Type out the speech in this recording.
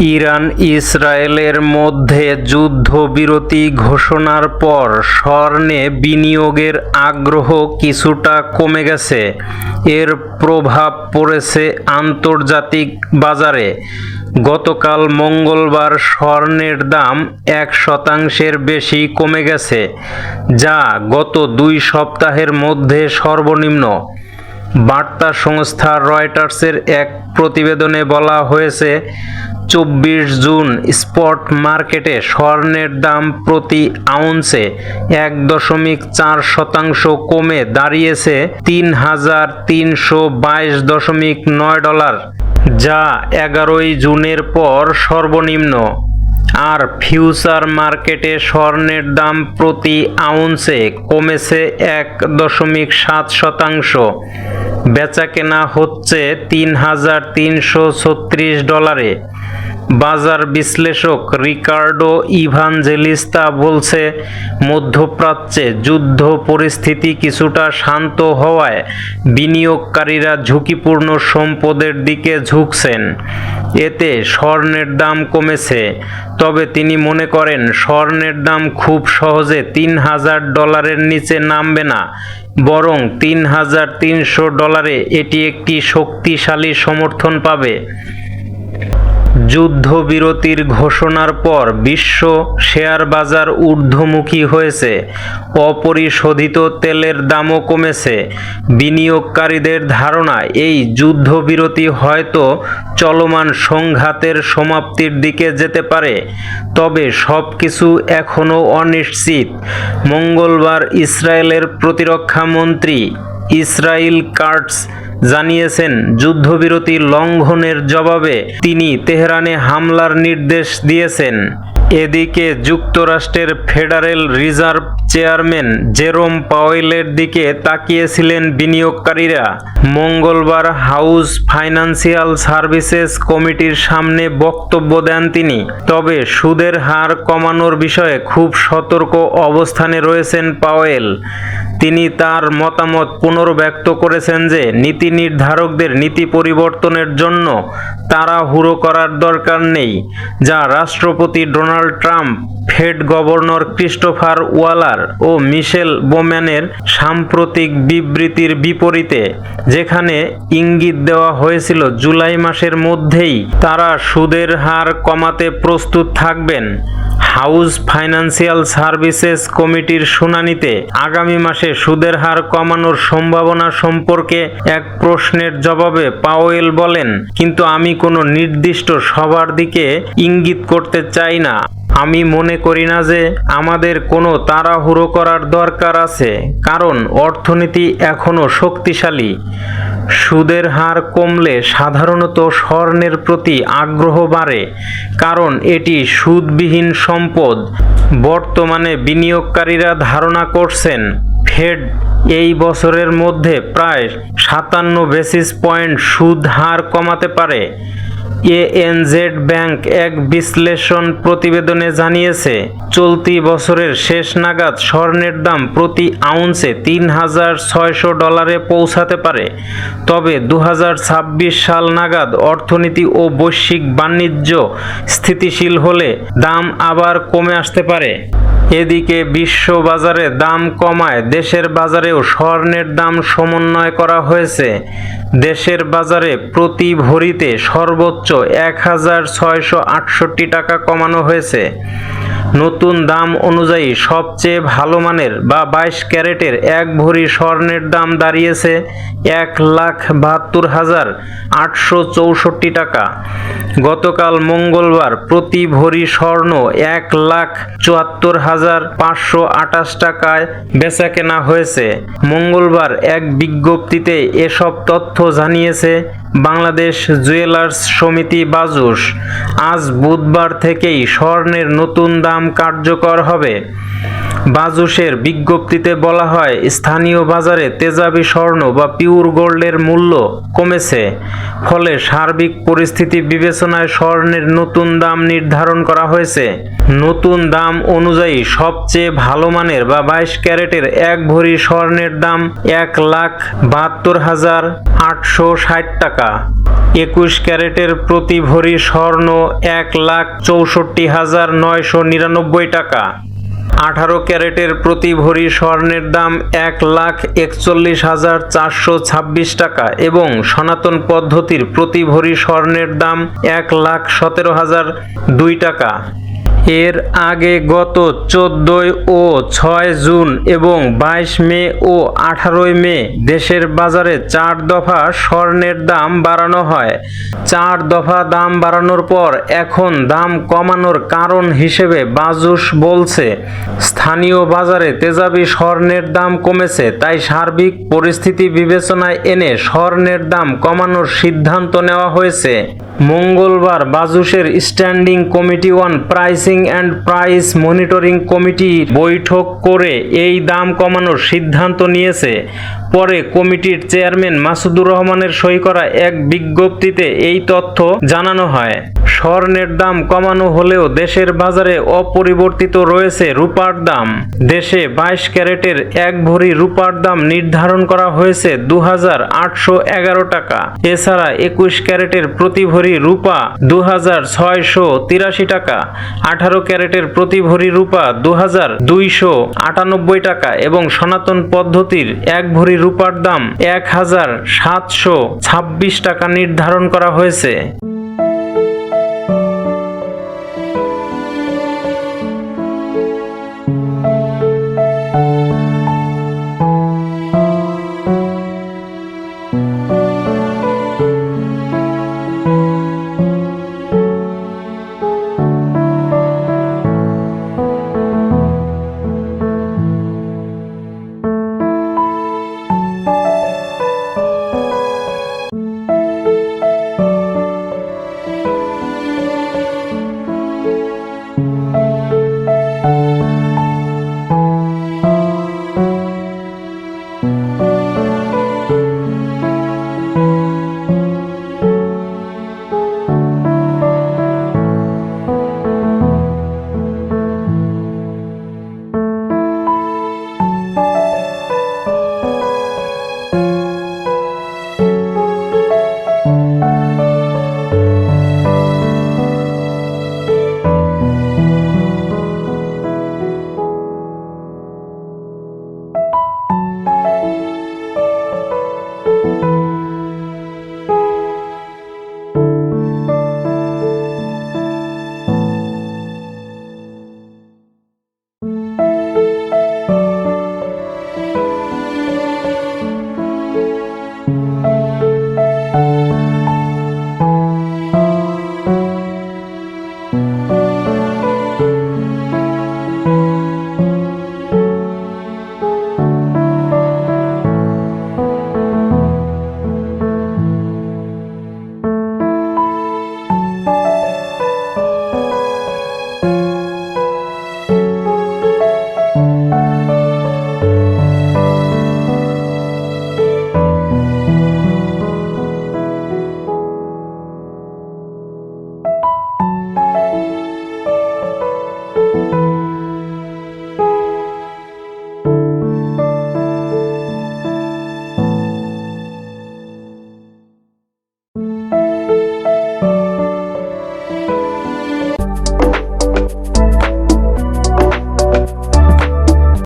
Iran ইসরায়েলের মধ্যে যুদ্ধবিরতি ঘোষণার পর স্বর্ণে বিনিয়োগের আগ্রহ কিছুটা কমে গেছে। এর প্রভাব পড়েছে আন্তর্জাতিক বাজারে। গতকাল মঙ্গলবার স্বর্ণের দাম এক শতাংশের বেশি কমে গেছে, যা গত দুই সপ্তাহের মধ্যে সর্বনিম্ন। বার্তা সংস্থা রয়টার্সের এক প্রতিবেদনে বলা হয়েছে, চব্বিশ জুন স্পট মার্কেটে স্বর্ণের দাম প্রতি আউন্সে এক দশমিক চার শতাংশ কমে দাঁড়িয়েছে তিন হাজার তিনশো বাইশ দশমিক নয় ডলার, যা এগারোই জুনের পর সর্বনিম্ন। আর ফিউচার মার্কেটে স্বর্ণের দাম প্রতি আউন্সে কমেছে এক দশমিক সাত শতাংশ। বেচা কেনা হচ্ছে তিন হাজার তিনশো ছত্রিশ ডলারে। বাজার বিশ্লেষক রিকার্ডো ইভানজেলিস্তা বলছে, মধ্যপ্রাচ্যে যুদ্ধ পরিস্থিতি কিছুটা শান্ত হওয়ায় বিনিয়োগকারীরা ঝুঁকিপূর্ণ সম্পদের দিকে ঝুঁকছেন। এতে স্বর্ণের দাম কমেছে। তবে তিনি মনে করেন, স্বর্ণের দাম খুব সহজে তিন হাজার ডলারের নিচে নামবে না, বরং তিন হাজার তিনশো ডলারে এটি একটি শক্তিশালী সমর্থন পাবে। যুদ্ধবিরতির ঘোষণার পর বিশ্ব শেয়ার বাজার ঊর্ধ্বমুখী হয়েছে। অপরিশোধিত তেলের দামও কমেছে। বিনিয়োগকারীদের ধারণা, এই যুদ্ধবিরতি হয়তো চলমান সংঘাতের সমাপ্তির দিকে যেতে পারে। তবে সব কিছু এখনও অনিশ্চিত। মঙ্গলবার ইসরায়েলের প্রতিরক্ষা মন্ত্রী ইসরাইল কার্টস জানিয়েছেন যুদ্ধবিরতি লঙ্ঘনের জবাবে তিনি তেহরানে হামলার নির্দেশ দিয়েছেন। এদিকে যুক্তরাষ্ট্রের ফেডারেল রিজার্ভ চেয়ারম্যান জেরোম পাওয়েলের দিকে তাকিয়েছিলেন বিনিয়োগকারীরা। মঙ্গলবার হাউস ফাইন্যান্সিয়াল সার্ভিসেস কমিটির সামনে বক্তব্য দেন তিনি। তবে সুদের হার কমানোর বিষয়ে খুব সতর্ক অবস্থানে রয়েছেন পাওয়েল। তিনি তার মতামত পুনর্ব্যক্ত করেছেন যে, নীতি নির্ধারকদের নীতি পরিবর্তনের জন্য তাড়াহুড়ো করার দরকার নেই, যা রাষ্ট্রপতি Donald Trump Fed governor Christopher Waller ও মিশেল বোম্যানের সাম্প্রতিক বিবৃতির বিপরীতে, যেখানে ইঙ্গিত দেওয়া হয়েছিল জুলাই মাসের মধ্যেই তারা সুদের হার কমাতে প্রস্তুত থাকবেন। হাউস ফাইন্যান্সিয়াল সার্ভিসেস কমিটির শুনানিতে আগামী মাসে সুদের হার কমানোর সম্ভাবনা সম্পর্কে এক প্রশ্নের জবাবে পাওয়েল বলেন, কিন্তু আমি কোনো নির্দিষ্ট সবার দিকে ইঙ্গিত করতে চাই না। আমি মনে করি না যে আমাদের কোনো তাড়াহুড়ো করার দরকার আছে, কারণ অর্থনীতি এখনও শক্তিশালী। সুদের হার কমলে সাধারণত স্বর্ণের প্রতি আগ্রহ বাড়ে, কারণ এটি সুদবিহীন সম্পদ। বর্তমানে বিনিয়োগকারীরা ধারণা করছেন, ফেড এই বছরের মধ্যে প্রায় সাতান্ন বেসিস পয়েন্ট সুদ হার কমাতে পারে। এএনজেড ব্যাংক এক বিশ্লেষণ প্রতিবেদনে জানিয়েছে, চলতি বছরের শেষ নাগাদ স্বর্ণের দাম প্রতি আউন্সে তিন হাজার ছয়শো ডলারে পৌঁছাতে পারে। তবে দু ছাব্বিশ সাল নাগাদ অর্থনীতি ও বৈশ্বিক বাণিজ্য স্থিতিশীল হলে দাম আবার কমে আসতে পারে। এদিকে বিশ্ববাজারে দাম কমায়, দেশের বাজারেও স্বর্ণের দাম সমন্বয় করা হয়েছে। দেশের বাজারে প্রতি ভরিতে সর্বোচ্চ এক হাজার ছয়শো আটষট্টি টাকা কমানো হয়েছে। নতুন দাম অনুযায়ী সবচেয়ে ভালো মানের বা বাইশ ক্যারেটের এক ভরি স্বর্ণের দাম দাঁড়িয়েছে এক লাখ বাহাত্তর হাজার আটশো চৌষট্টি টাকা। গতকাল মঙ্গলবার প্রতি ভরি স্বর্ণ এক লাখ চুয়াত্তর হাজার পাঁচশো আটাশ টাকায় বেচা কেনা হয়েছে। মঙ্গলবার এক বিজ্ঞপ্তিতে এসব তথ্য জানিয়েছে বাংলাদেশ জুয়েলার্স সমিতি বাজুস আজ বুধবার থেকেই স্বর্ণের নতুন দাম কার্যকর হবে। বাজুসের বিজ্ঞপ্তিতে বলা হয়, স্থানীয় বাজারে তেজাবি স্বর্ণ বা পিওর গোল্ডের মূল্য কমেছে। ফলে সার্বিক পরিস্থিতি বিবেচনায় স্বর্ণের নতুন দাম নির্ধারণ করা হয়েছে। নতুন দাম অনুযায়ী সবচেয়ে ভালো মানের বা বাইশ ক্যারেটের এক ভরি স্বর্ণের দাম এক লাখ বাহাত্তর হাজার আটশো ষাট টাকা। একুশ ক্যারেটের প্রতি ভরি স্বর্ণ এক লাখ চৌষট্টি হাজার নয়শো নিরানব্বই টাকা। আঠারো ক্যারেটের প্রতি ভরি স্বর্ণের দাম এক লাখ একচল্লিশ হাজার চারশো ছাব্বিশ টাকা এবং সনাতন পদ্ধতির প্রতি ভরি স্বর্ণের দাম এক লাখ সতেরো হাজার দুই টাকা। এর আগে গত চোদ্দই ও ছয় জুন এবং বাইশ মে ও আঠারোই মে দেশের বাজারে চার দফা স্বর্ণের দাম বাড়ানো হয়। চার দফা দাম বাড়ানোর পর এখন দাম কমানোর কারণ হিসেবে বাজুস বলছে। স্থানীয় বাজারে তেজাবি স্বর্ণের দাম কমেছে, তাই সার্বিক পরিস্থিতি বিবেচনায় এনে স্বর্ণের দাম কমানোর সিদ্ধান্ত নেওয়া হয়েছে। মঙ্গলবার বাজুসের standing committee on pricing and price monitoring committee বৈঠক করে এই দাম কমানোর সিদ্ধান্ত নিয়েছে। পরে কমিটির চেয়ারম্যান মাসুদুর রহমানের সই করা এক বিজ্ঞপ্তিতে এই তথ্য জানানো হয়। স্বর্ণের দাম কমানো হলেও দেশের বাজারে অপরিবর্তিত রয়েছে রূপার দাম। দেশে বাইশ ক্যারেটের এক ভরি রূপার দাম নির্ধারণ করা হয়েছে দু হাজার আটশো এগারো টাকা। এছাড়া একুশ ক্যারেটের প্রতি ভরি রূপা দু হাজার ছয়শো তিরাশি টাকা। আঠারো ক্যারেটের প্রতি ভরি রূপা দু হাজার দুইশো আটানব্বই টাকা এবং সনাতন পদ্ধতির এক ভরি রূপার দাম এক হাজার সাতশো ছাব্বিশ টাকা নির্ধারণ করা হয়েছে।